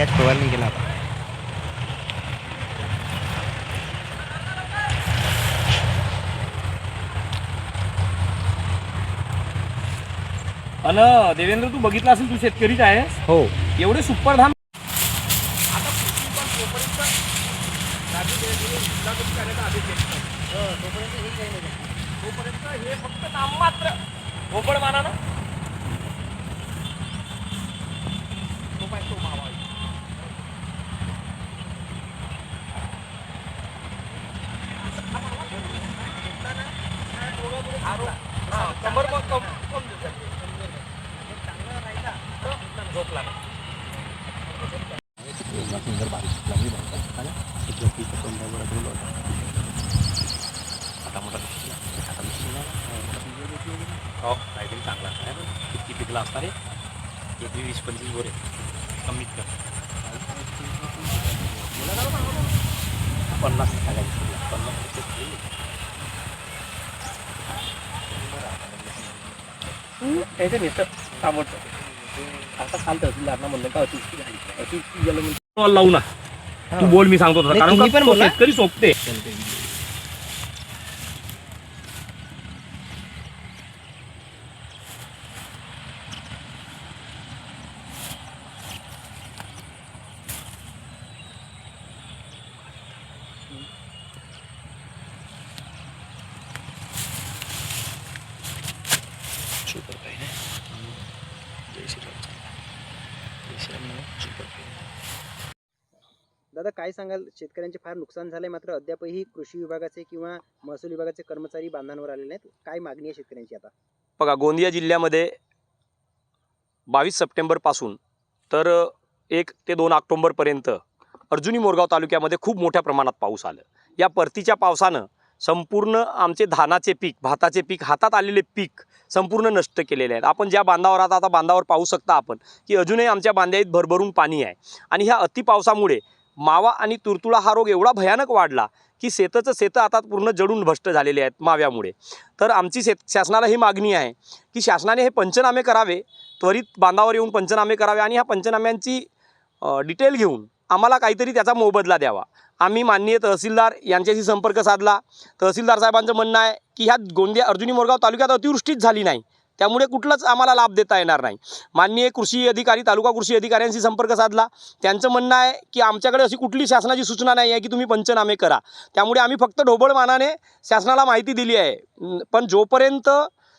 आज फवारणी केला आता अन देवेंद्र तू बघितला असेल तू शेतकरीच आहे हो. एवढे सुपर धान तोपर्यंत हे फक्त नाममात्र भोपळ माना ना तो पाहिजे तो मावा. हा, कंबर मग कम कम झोप लागला सुंदर बारीक लागली आता मोठा आता हो काहीतरी चांगला आहे किती पिकला असणार रे एक वीस पंचवीस गोरे कमीत कमी पन्नास पन्नास त्याचे नेतं. आता चालतं म्हणलं का झाली म्हणजे लावू ना. तू बोल मी सांगतो तसं. कारण का पण तो. शेतकरी सोपते. सुपर काही जय श्रीराम. जय श्रीराम सुपर दादा काय सांगाल? शेतकऱ्यांचे फार नुकसान झालंय मात्र अद्यापही कृषी विभागाचे किंवा महसूल विभागाचे कर्मचारी बांधांवर आलेले नाहीत. काय मागणी आहे शेतकऱ्यांची आता? बघा गोंदिया जिल्ह्यामध्ये बावीस सप्टेंबरपासून तर एक ते दोन ऑक्टोंबरपर्यंत अर्जुनी मोरगाव तालुक्यामध्ये खूप मोठ्या प्रमाणात पाऊस आलं. या परतीच्या पावसानं संपूर्ण आमचे धानाचे पीक भाताचे पीक हातात आलेले पीक संपूर्ण नष्ट केलेले आहेत. आपण ज्या बांधावर आता आता बांधावर पाहू शकता आपण की अजूनही आमच्या बांध्यात भरभरून पाणी आहे. आणि ह्या अतिपावसामुळे मावा आणि तुरतुळा हा रोग एवढा भयानक वाढला की शेताचं शेतं आता पूर्ण जडून भ्रष्ट झालेले आहेत माव्यामुळे. तर आमची शेत शासनाला ही मागणी आहे की शासनाने हे पंचनामे करावे त्वरित बांधावर येऊन पंचनामे करावे आणि ह्या पंचनाम्यांची डिटेल घेऊन आम्हाला काहीतरी त्याचा मोबदला द्यावा. आम्ही माननीय तहसीलदार यांच्याशी संपर्क साधला. तहसीलदार साहेबांचं म्हणणं आहे की ह्या गोंदिया अर्जुनी मोरगाव तालुक्यात अतिवृष्टीच झाली नाही. त्यामुळे कुठलंच आम्हाला लाभ देता येणार नाही. माननीय कृषी अधिकारी तालुका कृषी अधिकाऱ्यांशी संपर्क साधला. त्यांचं म्हणणं आहे की आमच्याकडे अशी कुठली शासनाची सूचना नाही आहे की तुम्ही पंचनामे करा. त्यामुळे आम्ही फक्त ढोबळमानाने शासनाला माहिती दिली आहे. पण जोपर्यंत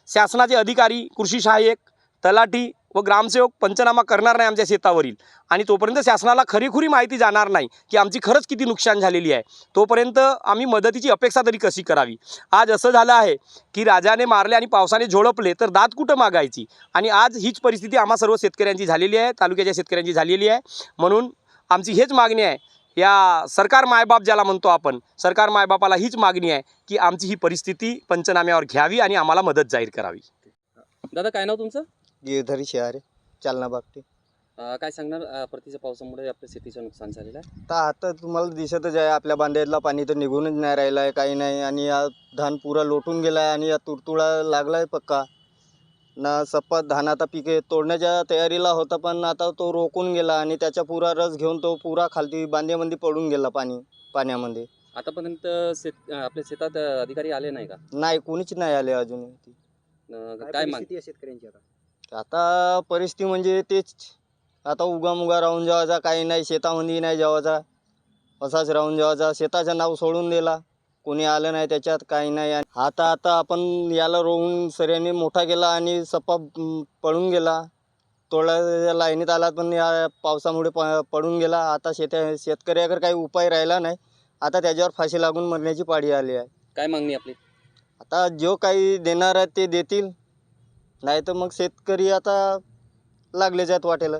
शासनाचे अधिकारी कृषी सहाय्यक तलाठी व ग्रामसेवक पंचनामा करणार नाही आमच्या शेतावरील. आणि तोपर्यंत शासनाला खरीखुरी माहिती जाणार नाही की आमची खरंच किती नुकसान झालेली आहे. तोपर्यंत आम्ही मदतीची अपेक्षा तरी कशी करावी? आज असं झालं आहे की राजाने मारले आणि पावसाने झोडपले तर दात कुठं मागायची? आणि आज हीच परिस्थिती आम्हा सर्व शेतकऱ्यांची झालेली आहे तालुक्याच्या शेतकऱ्यांची झालेली आहे. म्हणून आमची हेच मागणी आहे. या सरकार मायबाप ज्याला म्हणतो आपण सरकार मायबापाला हीच मागणी आहे की आमची ही परिस्थिती पंचनाम्यावर घ्यावी आणि आम्हाला मदत जाहीर करावी. दादा काय नाव तुमचं? गिरधरी शहर आहे चालना बागते. अं, काय सांगणार अं, परतीच्या पावसामुळे आपल्या शेतीचं नुकसान झालेलं आहे? तर आता तुम्हाला दिसतच आहे आपल्या बांधायतला पाणी तर निघूनच नाही राहिलं आहे काही नाही. आणि हा धान पुरा लोटून गेला आहे आणि या तुरतुळा लागला आहे पक्का. ना सपत धान आता पिके तोडण्याच्या तयारीला होता पण आता तो रोखून गेला आणि त्याचा पुरा रस घेऊन तो पुरा खालती बांध्यामध्ये पडून गेला पाणी पाण्यामध्ये. आतापर्यंत शेत अं, आपल्या शेतात अं, अधिकारी आले नाही का? नाही कोणीच नाही आले अजून अं, काय माग परिस्थिती आहे शेतकऱ्यांची आता? आता परिस्थिती म्हणजे तेच. आता उगामुगा राहून जेवायचा काही नाही शेतामध्ये नाही जेवायचा असाच राहून जेवायचा शेताचं नाव सोडून दिला. कोणी आलं नाही त्याच्यात काही नाही. आणि आता आता आपण याला रोवून सऱ्याने मोठा केला आणि सप्पा पळून गेला. तोडा लाईनीत आला पण या पावसामुळे प पडून गेला. आता शेत्या शेतकऱ्याकडे काही उपाय राहिला नाही. आता त्याच्यावर फाशी लागून मरण्याची पाळी आली आहे. काय मागणी आपली? आता जो काही देणार आहे ते देतील. नाही तर मग शेतकरी आता लागले जात वाटेला.